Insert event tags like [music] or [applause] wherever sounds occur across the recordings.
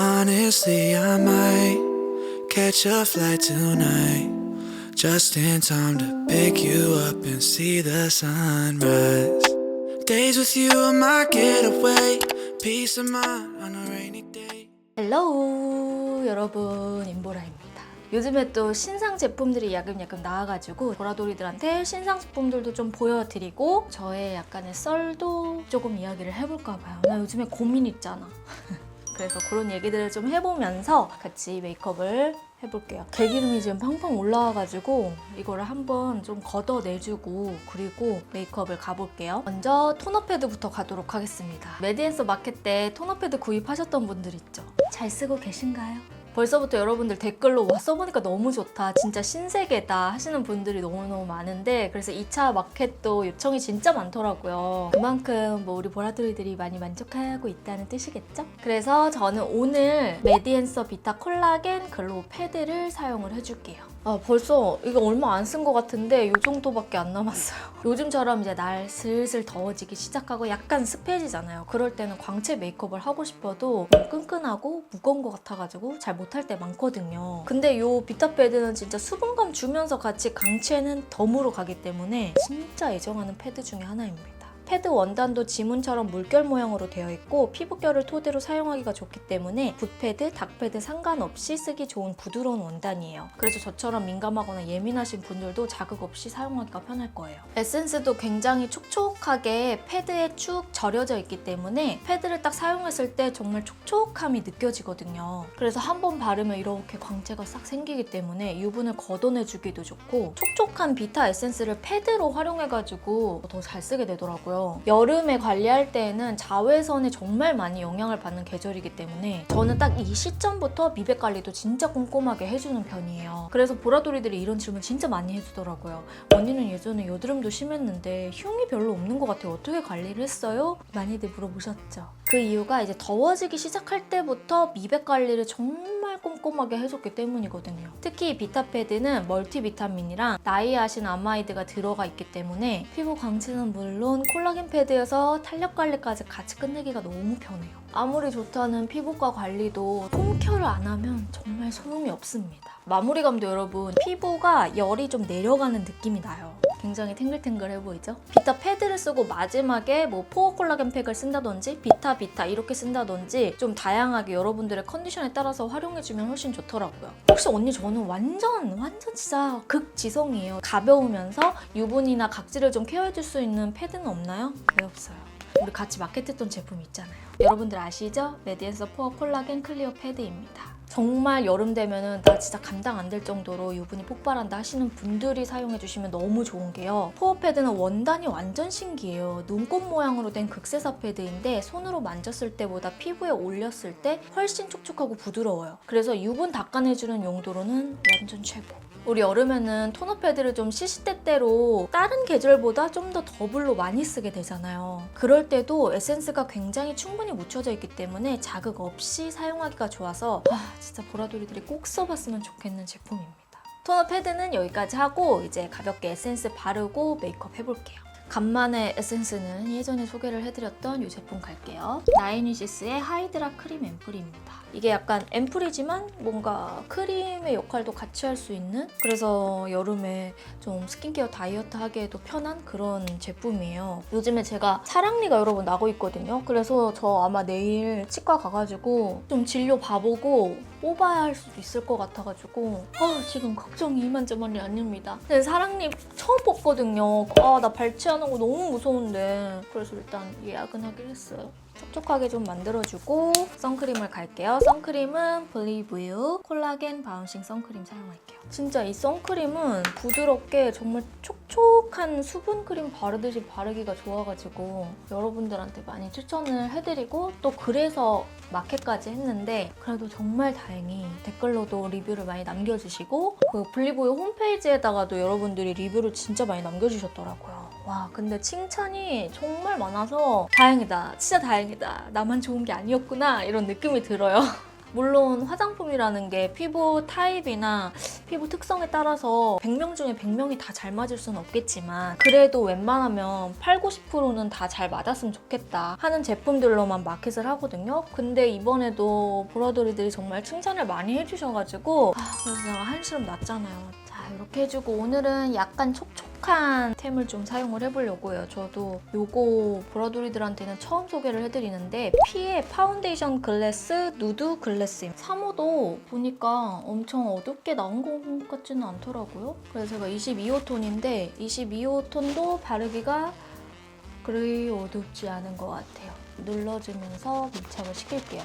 Honestly, I might catch a flight tonight. Just in time to pick you up and see the sunrise. Days with you are my getaway. Peace of mind on a rainy day. 헬로우 여러분 임보라입니다. 요즘에 또 신상 제품들이 야금야금 나와가지고 보라돌이들한테 신상 제품들도 좀 보여드리고 저의 약간의 썰도 조금 이야기를 해볼까 봐요. 나 요즘에 고민 있잖아. 그래서 그런 얘기들을 좀 해보면서 같이 메이크업을 해볼게요. 개 기름이 지금 팡팡 올라와가지고 이거를 한번 좀 걷어내주고 그리고 메이크업을 가볼게요. 먼저 토너 패드부터 가도록 하겠습니다. 메디앤서 마켓 때 토너 패드 구입하셨던 분들 있죠? 잘 쓰고 계신가요? 벌써부터 여러분들 댓글로 와 써보니까 너무 좋다. 진짜 신세계다 하시는 분들이 너무너무 많은데 그래서 2차 마켓도 요청이 진짜 많더라고요. 그만큼 뭐 우리 보라돌이들이 많이 만족하고 있다는 뜻이겠죠? 그래서 저는 오늘 메디앤서 비타 콜라겐 글로우 패드를 사용을 해줄게요. 아 벌써 이거 얼마 안 쓴 것 같은데 이 정도밖에 안 남았어요. [laughs] 요즘처럼 이제 날 슬슬 더워지기 시작하고 약간 습해지잖아요. 그럴 때는 광채 메이크업을 하고 싶어도 끈끈하고 무거운 것 같아가지고 잘 못할 때 많거든요. 근데 이 비타 패드는 진짜 수분감 주면서 같이 강채는 덤으로 가기 때문에 진짜 애정하는 패드 중에 하나입니다 패드 원단도 지문처럼 물결 모양으로 되어 있고 피부결을 토대로 사용하기가 좋기 때문에 붓패드, 닥패드 상관없이 쓰기 좋은 부드러운 원단이에요. 그래서 저처럼 민감하거나 예민하신 분들도 자극 없이 사용하기가 편할 거예요. 에센스도 굉장히 촉촉하게 패드에 축 절여져 있기 때문에 패드를 딱 사용했을 때 정말 촉촉함이 느껴지거든요. 그래서 한 번 바르면 이렇게 광채가 싹 생기기 때문에 유분을 걷어내주기도 좋고 촉촉한 비타 에센스를 패드로 활용해가지고 더 잘 쓰게 되더라고요. 여름에 관리할 때에는 자외선에 정말 많이 영향을 받는 계절이기 때문에 저는 딱 이 시점부터 미백 관리도 진짜 꼼꼼하게 해주는 편이에요. 그래서 보라돌이들이 이런 질문 진짜 많이 해주더라고요. 언니는 예전에 여드름도 심했는데 흉이 별로 없는 것 같아요. 어떻게 관리를 했어요? 많이들 물어보셨죠. 그 이유가 이제 더워지기 시작할 때부터 미백 관리를 정말 꼼꼼하게 해줬기 때문이거든요. 특히 비타패드는 멀티비타민이랑 나이아신 아마이드가 들어가 있기 때문에 피부 광채는 물론 콜라 겐 패드여서 탄력 관리까지 같이 끝내기가 너무 편해요. 아무리 좋다는 피부과 관리도 홈케어를 안 하면 정말 소용이 없습니다. 마무리감도 여러분 피부가 열이 좀 내려가는 느낌이 나요. 굉장히 탱글탱글해 보이죠? 비타 패드를 쓰고 마지막에 뭐 포어 콜라겐 팩을 쓴다든지 비타 비타 이렇게 쓴다든지 좀 다양하게 여러분들의 컨디션에 따라서 활용해주면 훨씬 좋더라고요. 혹시 언니 저는 완전 완전 진짜 극지성이에요. 가벼우면서 유분이나 각질을 좀 케어해줄 수 있는 패드는 없나요? 왜 없어요? 우리 같이 마켓했던 제품 있잖아요. 여러분들 아시죠? 메디앤서 포어 콜라겐 클리어 패드입니다. 정말 여름 되면은 나 진짜 감당 안 될 정도로 유분이 폭발한다 하시는 분들이 사용해 주시면 너무 좋은 게요. 포어 패드는 원단이 완전 신기해요. 눈꽃 모양으로 된 극세사 패드인데 손으로 만졌을 때보다 피부에 올렸을 때 훨씬 촉촉하고 부드러워요. 그래서 유분 닦아내주는 용도로는 완전 최고. 우리 여름에는 토너 패드를 좀 시시때때로 다른 계절보다 좀 더 더블로 많이 쓰게 되잖아요. 그럴 때도 에센스가 굉장히 충분히 묻혀져 있기 때문에 자극 없이 사용하기가 좋아서 아 진짜 보라돌이들이 꼭 써봤으면 좋겠는 제품입니다. 토너 패드는 여기까지 하고 이제 가볍게 에센스 바르고 메이크업 해볼게요. 간만에 에센스는 예전에 소개를 해드렸던 이 제품 갈게요. 나이니시스의 하이드라 크림 앰플입니다. 이게 약간 앰플이지만 뭔가 크림의 역할도 같이 할 수 있는 그래서 여름에 좀 스킨케어 다이어트 하기에도 편한 그런 제품이에요. 요즘에 제가 사랑니가 여러분 나고 있거든요. 그래서 저 아마 내일 치과 가가지고 좀 진료 봐보고 뽑아야 할 수도 있을 것 같아가지고 아 지금 걱정이 이만저만이 아닙니다. 근데 사랑니 처음 뽑거든요. 아 나 발치 하는 거 너무 무서운데 그래서 일단 예약은 하기로 했어요. 촉촉하게 좀 만들어주고 선크림을 갈게요. 선크림은 블리브유 콜라겐 바운싱 선크림 사용할게요. 진짜 이 선크림은 부드럽게 정말 촉촉한 수분 크림 바르듯이 바르기가 좋아가지고 여러분들한테 많이 추천을 해드리고 또 그래서 마켓까지 했는데 그래도 정말 다행히 댓글로도 리뷰를 많이 남겨주시고 그 블리브유 홈페이지에다가도 여러분들이 리뷰를 진짜 많이 남겨주셨더라고요. 와 근데 칭찬이 정말 많아서 다행이다 진짜 다행이다 나만 좋은 게 아니었구나 이런 느낌이 들어요 [laughs] 물론 화장품이라는 게 피부 타입이나 피부 특성에 따라서 100명 중에 100명이 다 잘 맞을 수는 없겠지만 그래도 웬만하면 8, 90%는 다 잘 맞았으면 좋겠다 하는 제품들로만 마켓을 하거든요. 근데 이번에도 브라더리들이 정말 칭찬을 많이 해주셔가지고 아, 그래서 한시름 났잖아요. 자 이렇게 해주고 오늘은 약간 촉촉 한 템을 좀 사용을 해보려고요. 저도 요거 브라더리들한테는 처음 소개를 해드리는데 피의 파운데이션 글래스 누드 글래스입니다. 3호도 보니까 엄청 어둡게 나온 것 같지는 않더라고요. 그래서 제가 22호 톤인데 22호 톤도 바르기가 그리 어둡지 않은 것 같아요. 눌러주면서 밀착을 시킬게요.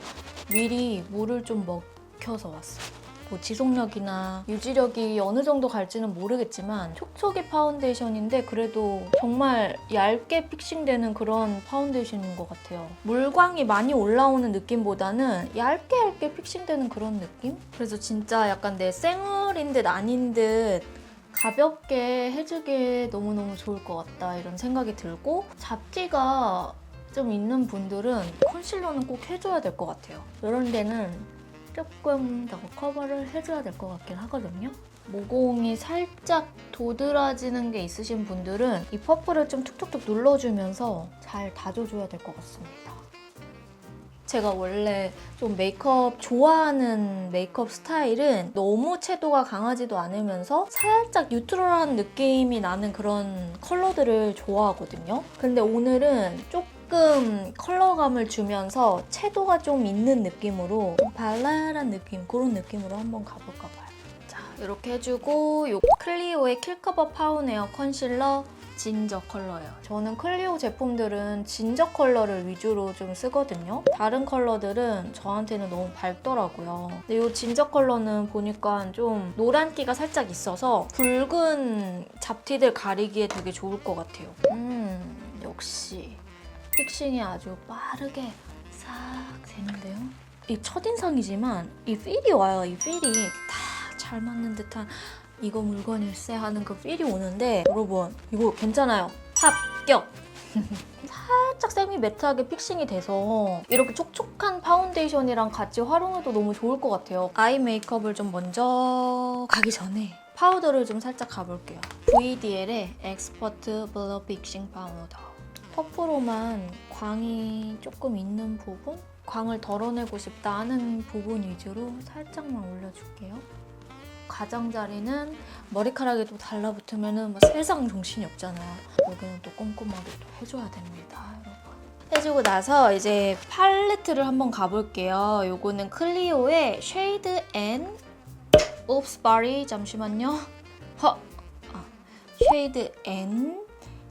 미리 물을 좀 먹혀서 왔어요. 뭐 지속력이나 유지력이 어느 정도 갈지는 모르겠지만 촉촉이 파운데이션인데 그래도 정말 얇게 픽싱되는 그런 파운데이션인 것 같아요. 물광이 많이 올라오는 느낌보다는 얇게 얇게 픽싱되는 그런 느낌? 그래서 진짜 약간 내 쌩얼인 듯 아닌 듯 가볍게 해주기에 너무너무 좋을 것 같다 이런 생각이 들고 잡티가 좀 있는 분들은 컨실러는 꼭 해줘야 될 것 같아요. 이런 데는 조금 더 커버를 해줘야 될 것 같긴 하거든요. 모공이 살짝 도드라지는 게 있으신 분들은 이 퍼프를 좀 툭툭툭 눌러주면서 잘 다져줘야 될 것 같습니다. 제가 원래 좀 메이크업 좋아하는 메이크업 스타일은 너무 채도가 강하지도 않으면서 살짝 뉴트럴한 느낌이 나는 그런 컬러들을 좋아하거든요. 근데 오늘은 조금 컬러감을 주면서 채도가 좀 있는 느낌으로 좀 발랄한 느낌 그런 느낌으로 한번 가볼까 봐요. 자 이렇게 해주고 요 클리오의 킬커버 파운에어 컨실러 진저 컬러예요. 저는 클리오 제품들은 진저 컬러를 위주로 좀 쓰거든요. 다른 컬러들은 저한테는 너무 밝더라고요. 근데 이 진저 컬러는 보니까 좀 노란기가 살짝 있어서 붉은 잡티들 가리기에 되게 좋을 것 같아요. 음, 역시 픽싱이 아주 빠르게 싹 되는데요. 이 첫인상이지만 이 필이 와요. 이 필이 딱잘 맞는 듯한 이거 물건일세 하는 그 필이 오는데 여러분 이거 괜찮아요. 합격! [laughs] 살짝 세미 매트하게 픽싱이 돼서 이렇게 촉촉한 파운데이션이랑 같이 활용해도 너무 좋을 것 같아요. 아이 메이크업을 좀 먼저 가기 전에 파우더를 좀 살짝 가볼게요. VDL의 엑스퍼트 블러 픽싱 파우더. 퍼프로만 광이 조금 있는 부분? 광을 덜어내고 싶다 하는 부분 위주로 살짝만 올려줄게요. 가장자리는 머리카락이 또 달라붙으면 뭐 세상 정신이 없잖아요. 여기는 또 꼼꼼하게 또 해줘야 됩니다. 해주고 나서 이제 팔레트를 한번 가볼게요. 요거는 클리오의 쉐이드 앤 옵스 바리 잠시만요. 허 아, 쉐이드 앤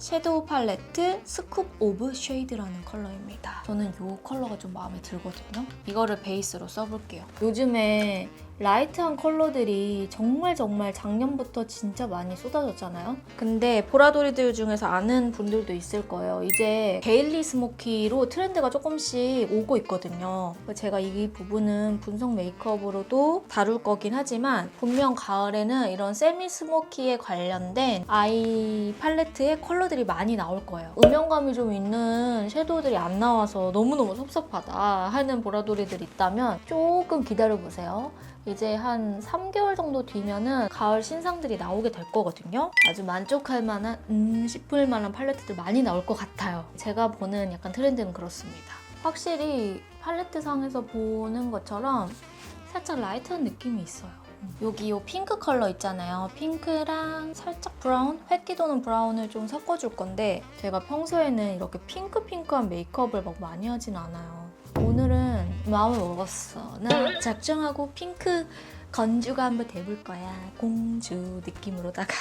섀도우 팔레트 스쿱 오브 쉐이드라는 컬러입니다. 저는 이 컬러가 좀 마음에 들거든요. 이거를 베이스로 써볼게요. 요즘에 라이트한 컬러들이 정말 정말 작년부터 진짜 많이 쏟아졌잖아요. 근데 보라돌이들 중에서 아는 분들도 있을 거예요. 이제 데일리 스모키로 트렌드가 조금씩 오고 있거든요. 제가 이 부분은 분석 메이크업으로도 다룰 거긴 하지만 분명 가을에는 이런 세미 스모키에 관련된 아이 팔레트의 컬러들이 많이 나올 거예요. 음영감이 좀 있는 섀도우들이 안 나와서 너무너무 섭섭하다 하는 보라돌이들 있다면 조금 기다려보세요. 이제 한 3개월 정도 뒤면은 가을 신상들이 나오게 될 거거든요. 아주 만족할 만한, 음, 싶을 만한 팔레트들 많이 나올 것 같아요. 제가 보는 약간 트렌드는 그렇습니다. 확실히 팔레트 상에서 보는 것처럼 살짝 라이트한 느낌이 있어요. 음, 여기 이 핑크 컬러 있잖아요. 핑크랑 살짝 브라운, 획기 도는 브라운을 좀 섞어줄 건데 제가 평소에는 이렇게 핑크핑크한 메이크업을 막 많이 하진 않아요. 마음을 먹었어. 나 작정하고 핑크 건주가 한번 돼볼 거야. 공주 느낌으로다가.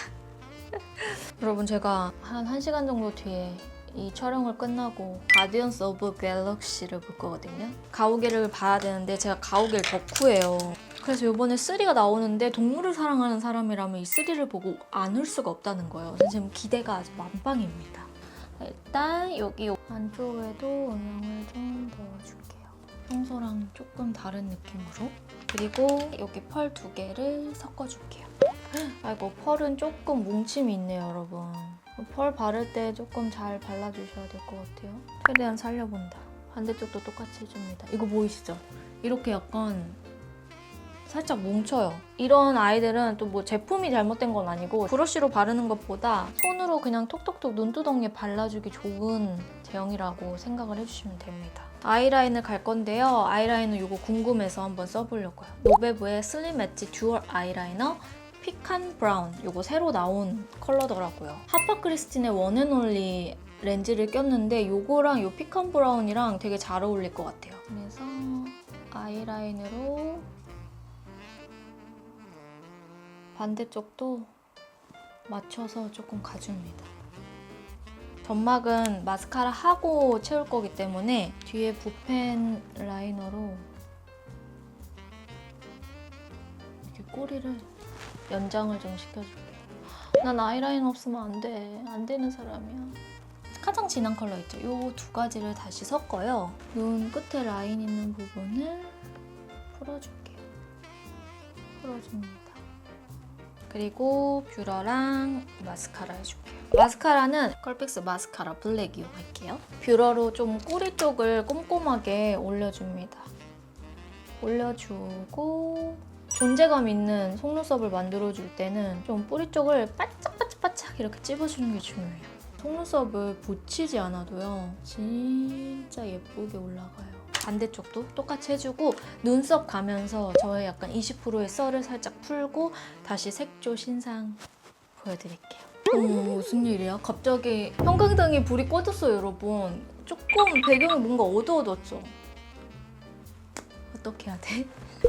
[laughs] 여러분 제가 한 1시간 정도 뒤에 이 촬영을 끝나고 가디언스 오브 갤럭시를 볼 거거든요. 가오갤을 봐야 되는데 제가 가오갤 덕후예요. 그래서 이번에 3가 나오는데 동물을 사랑하는 사람이라면 이 3를 보고 안 울 수가 없다는 거예요. 지금 기대가 아주 만빵입니다. 일단 여기 안쪽에도 음영을 좀 넣어줄게요. 평소랑 조금 다른 느낌으로. 그리고 여기 펄 두 개를 섞어줄게요. 아이고 펄은 조금 뭉침이 있네요 여러분. 펄 바를 때 조금 잘 발라주셔야 될 것 같아요. 최대한 살려본다. 반대쪽도 똑같이 해줍니다. 이거 보이시죠? 이렇게 약간 살짝 뭉쳐요. 이런 아이들은 또 뭐 제품이 잘못된 건 아니고 브러쉬로 바르는 것보다 손으로 그냥 톡톡톡 눈두덩이에 발라주기 좋은 제형이라고 생각을 해주시면 됩니다. 아이라인을 갈 건데요. 아이라인은 이거 궁금해서 한번 써보려고요. 노베브의 슬림 엣지 듀얼 아이라이너 피칸 브라운 이거 새로 나온 컬러더라고요. 하파 크리스틴의 원앤올리 렌즈를 꼈는데 요거랑 요 피칸 브라운이랑 되게 잘 어울릴 것 같아요. 그래서 아이라인으로 반대쪽도 맞춰서 조금 가줍니다. 점막은 마스카라 하고 채울 거기 때문에 뒤에 붓펜 라이너로 이렇게 꼬리를 연장을 좀 시켜줄게요. 난 아이라인 없으면 안 돼. 안 되는 사람이야. 가장 진한 컬러 있죠? 이 두 가지를 다시 섞어요. 눈 끝에 라인 있는 부분을 풀어줄게요. 풀어줍니다. 그리고 뷰러랑 마스카라 해줄게요. 마스카라는 컬픽스 마스카라 블랙 이용할게요. 뷰러로 좀 꼬리 쪽을 꼼꼼하게 올려줍니다. 올려주고 존재감 있는 속눈썹을 만들어줄 때는 좀 뿌리 쪽을 바짝바짝바짝 이렇게 찝어주는 게 중요해요. 속눈썹을 붙이지 않아도요. 진짜 예쁘게 올라가요. 반대쪽도 똑같이 해주고 눈썹 가면서 저의 약간 20%의 썰을 살짝 풀고 다시 색조 신상 보여드릴게요. 어머 무슨 일이야? 갑자기 형광등이 불이 꺼졌어요 여러분. 조금 배경이 뭔가 어두워졌죠? 어떻게 해야 돼?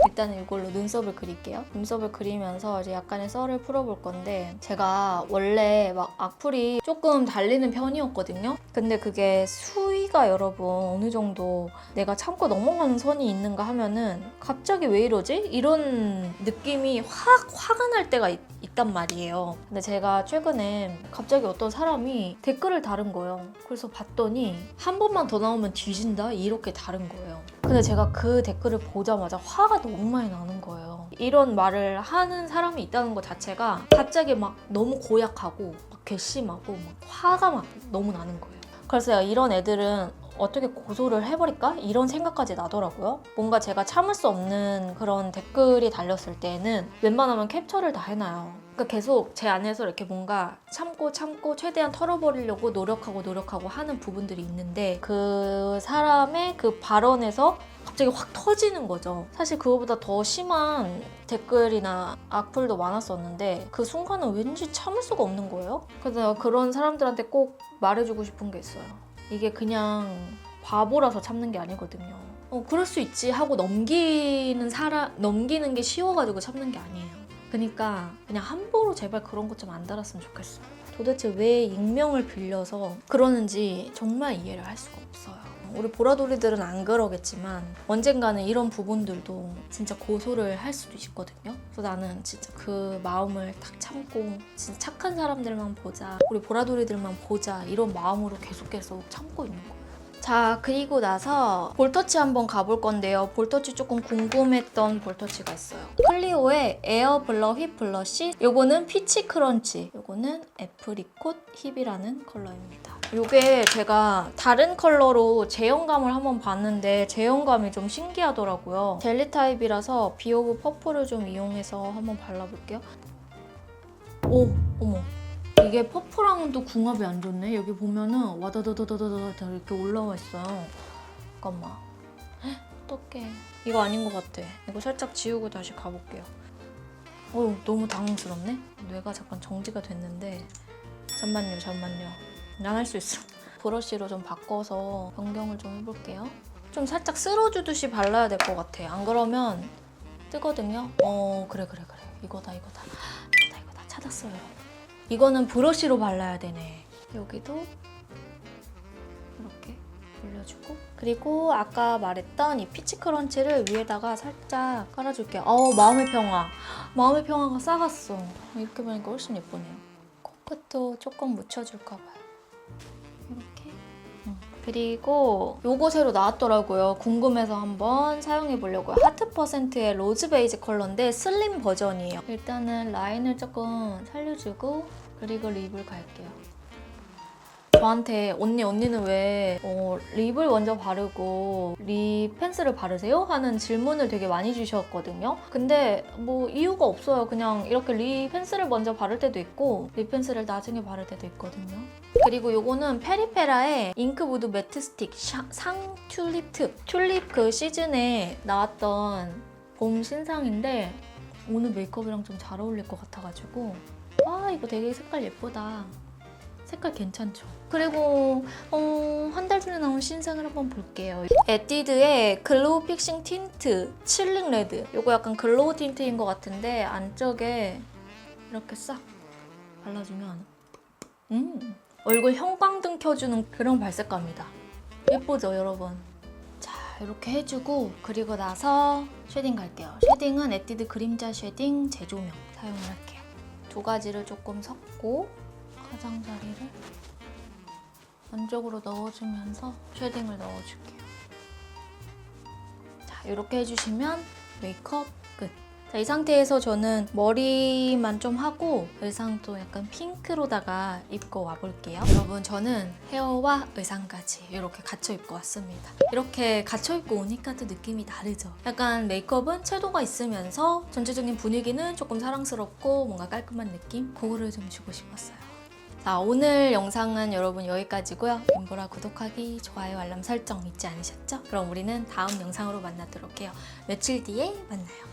일단은 이걸로 눈썹을 그릴게요. 눈썹을 그리면서 이제 약간의 썰을 풀어볼 건데 제가 원래 막 악플이 조금 달리는 편이었거든요. 근데 그게 수위가 여러분 어느 정도 내가 참고 넘어가는 선이 있는가 하면은 갑자기 왜 이러지? 이런 느낌이 확 화가 날 때가 있, 있단 말이에요. 근데 제가 최근에 갑자기 어떤 사람이 댓글을 다른 거예요. 그래서 봤더니 한 번만 더 나오면 뒤진다? 이렇게 다른 거예요. 근데 제가 그 댓글을 보자마자 화가 너무 많이 나는 거예요. 이런 말을 하는 사람이 있다는 것 자체가 갑자기 막 너무 고약하고 막 괘씸하고 막 화가 막 너무 나는 거예요. 그래서 이런 애들은 어떻게 고소를 해버릴까? 이런 생각까지 나더라고요. 뭔가 제가 참을 수 없는 그런 댓글이 달렸을 때는 웬만하면 캡처를 다 해놔요. 그러니까 계속 제 안에서 이렇게 뭔가 참고 참고 최대한 털어버리려고 노력하고 노력하고 하는 부분들이 있는데 그 사람의 그 발언에서 갑자기 확 터지는 거죠. 사실 그거보다 더 심한 댓글이나 악플도 많았었는데 그 순간은 왠지 참을 수가 없는 거예요. 그래서 그런 사람들한테 꼭 말해주고 싶은 게 있어요. 이게 그냥 바보라서 참는 게 아니거든요. 어, 그럴 수 있지 하고 넘기는 사람 넘기는 게 쉬워가지고 참는 게 아니에요. 그러니까 그냥 함부로 제발 그런 것 좀 안 달았으면 좋겠어요. 도대체 왜 익명을 빌려서 그러는지 정말 이해를 할 수가 없어요. 우리 보라돌이들은 안 그러겠지만 언젠가는 이런 부분들도 진짜 고소를 할 수도 있거든요. 그래서 나는 진짜 그 마음을 딱 참고 진짜 착한 사람들만 보자, 우리 보라돌이들만 보자 이런 마음으로 계속 계속 참고 있는 거예요. 자 그리고 나서 볼터치 한번 가볼 건데요. 볼터치 조금 궁금했던 볼터치가 있어요. 클리오의 에어 블러 힙 블러쉬 요거는 피치 크런치. 요거는 애프리콧 힙이라는 컬러입니다 요게 제가 다른 컬러로 제형감을 한번 봤는데 제형감이 좀 신기하더라고요 젤리 타입이라서 비오브 퍼플을 좀 이용해서 한번 발라볼게요 오 어머 이게 퍼플랑은 또 궁합이 안 좋네. 여기 보면은 와다다다다다다 이렇게 올라와 있어요. 잠깐만. 헉, 어떡해. 이거 아닌 것 같아. 이거 살짝 지우고 다시 가볼게요. 어우, 너무 당황스럽네. 뇌가 잠깐 정지가 됐는데. 잠만요, 잠만요. 난 할 수 있어. 브러쉬로 좀 바꿔서 변경을 좀 해볼게요. 좀 살짝 쓸어주듯이 발라야 될 것 같아. 안 그러면 뜨거든요. 어, 그래, 그래, 그래. 이거다, 이거다. 이거다, 이거다. 찾았어요. 이거는 브러쉬로 발라야 되네. 여기도 이렇게 올려주고 그리고 아까 말했던 이 피치 크런치를 위에다가 살짝 깔아줄게요. 어 마음의 평화. 마음의 평화가 싸갔어. 이렇게 보니까 훨씬 예쁘네요. 코끝도 조금 묻혀줄까 봐요. 그리고 요거 새로 나왔더라고요. 궁금해서 한번 사용해 보려고요. 하트 퍼센트의 로즈 베이지 컬러인데 슬림 버전이에요. 일단은 라인을 조금 살려주고 그리고 립을 갈게요. 저한테 언니 언니는 왜 어, 립을 먼저 바르고 립 펜슬을 바르세요? 하는 질문을 되게 많이 주셨거든요. 근데 뭐 이유가 없어요. 그냥 이렇게 립 펜슬을 먼저 바를 때도 있고 립 펜슬을 나중에 바를 때도 있거든요. 그리고 요거는 페리페라의 잉크 무드 매트 스틱 샤- 상 튤립 트 튤립 그 시즌에 나왔던 봄 신상인데 오늘 메이크업이랑 좀 잘 어울릴 것 같아가지고 아 이거 되게 색깔 예쁘다. 색깔 괜찮죠? 그리고 어, 한 달 전에 나온 신상을 한번 볼게요. 에뛰드의 글로우 픽싱 틴트 칠링 레드. 이거 약간 글로우 틴트인 것 같은데 안쪽에 이렇게 싹 발라주면 음 얼굴 형광등 켜주는 그런 발색감이다. 예쁘죠, 여러분? 자, 이렇게 해주고 그리고 나서 쉐딩 갈게요. 쉐딩은 에뛰드 그림자 쉐딩 제조명 사용을 할게요. 두 가지를 조금 섞고 가장자리를 안쪽으로 넣어주면서 쉐딩을 넣어줄게요. 자, 이렇게 해주시면 메이크업 끝. 자, 이 상태에서 저는 머리만 좀 하고 의상도 약간 핑크로다가 입고 와볼게요. 여러분, 저는 헤어와 의상까지 이렇게 갖춰 입고 왔습니다. 이렇게 갖춰 입고 오니까 또 느낌이 다르죠. 약간 메이크업은 채도가 있으면서 전체적인 분위기는 조금 사랑스럽고 뭔가 깔끔한 느낌? 그거를 좀 주고 싶었어요. 자, 오늘 영상은 여러분 여기까지고요. 임보라 구독하기, 좋아요, 알람 설정 잊지 않으셨죠? 그럼 우리는 다음 영상으로 만나도록 해요. 며칠 뒤에 만나요.